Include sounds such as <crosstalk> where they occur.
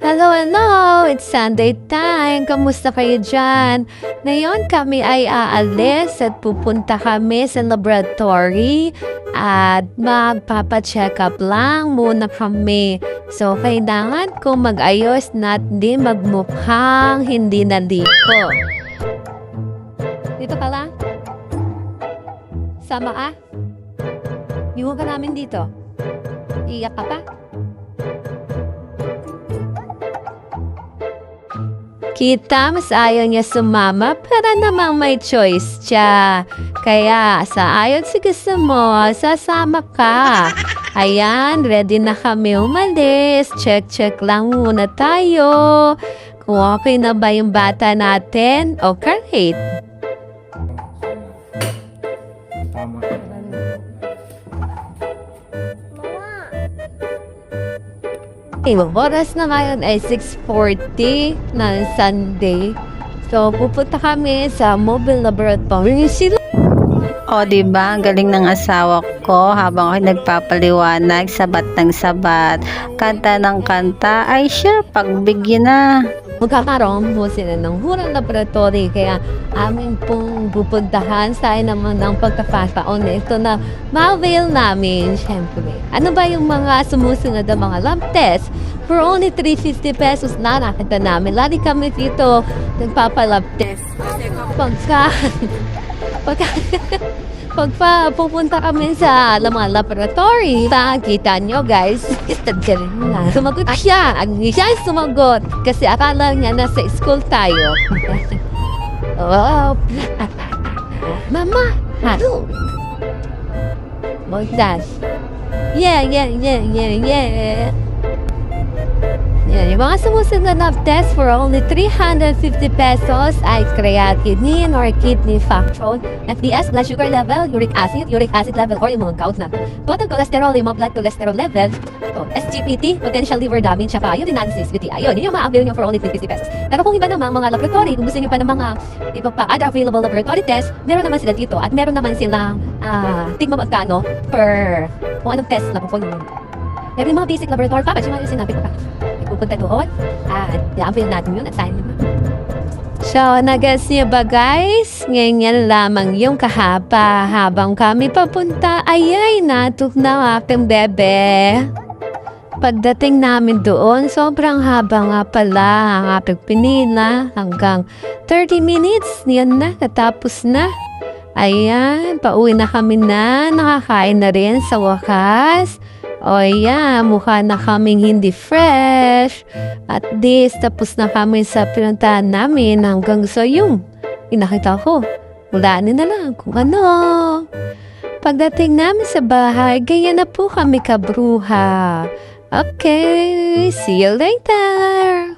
Hello, hello! It's Sunday time. Kamusta kayo dyan? Ngayon kami ay aalis at pupunta kami sa laboratory at magpapacheck up lang muna kami. So, kailangan ko mag-ayos na di magmukhang hindi naliko. Dito ka lang? Sama ka? Iwan ka namin dito. Iyak ka pa? Kita, mas ayaw niya sumama para namang may choice siya. Kaya sa ayon sa gusto mo, sasama ka. Ayan, ready na kami umalis. Check-check lang muna tayo. Kung okay na ba yung bata natin o Ibang oras na ngayon ay 6.40 ng Sunday. So, pupunta kami sa mobile laboratory. Sila O, di ba? Ang galing ng asawa ko habang ako nagpapaliwanag, sabat ng sabat, kanta ng kanta, ay siya, pagbigyan na. Magkakaroon po sila ng hurang laboratory. Kaya amin pong pupuntahan sa naman ng pagkakataon na ito na ma-avail namin, syempre. Ano ba yung mga sumusunod na mga lab test? For only 350 pesos na nakita namin. Lagi kami dito nagpapalab test. Pagka, <laughs> pagka, pagpa pupunta kami sa mga laboratory, ta, kita nyo guys, istad ka na. Sumagot siya. Ang siya sumagot. Kasi akala niya nasa school tayo. <laughs> oh, <laughs> Mama, hello. Magdash. Yeah, yeah, yeah, yeah, yeah. Mga sumusunod na test for only 350 pesos ay creatinine or kidney function, FDS, blood sugar level, uric acid, uric acid level, or yung mga count na. Total cholesterol, yung mga blood cholesterol level, o SGPT, potential liver damage, tsaka urinalysis, UTI. Yun, yun yung ma-avail nyo for only 350 pesos. Pero kung iba naman, mga laboratory, kung gusto nyo pa ng mga iba pa other available laboratory test, meron naman sila dito at meron naman silang ah, tigma magkano per kung anong test na pupunin. Pero yung mga basic laboratory pa, yung nga yung sinabi ko pa pupunta doon at i-avail natin yun at sign naman. So, nagas niyo ba guys? Ngayon lamang yung kahaba. Habang kami papunta, ayay, natuk na aking bebe. Pagdating namin doon, sobrang haba nga pala ang aking pinila. Hanggang 30 minutes, yan na, natapos na. Ayan, pauwi na kami na, nakakain na rin sa wakas. O yeah, mukha na kaming hindi fresh. At this, tapos na kami sa pinuntahan namin hanggang sa yung inakita ko. Ulanin na lang kung ano. Pagdating namin sa bahay, ganyan na po kami kabruha. Okay, see you later!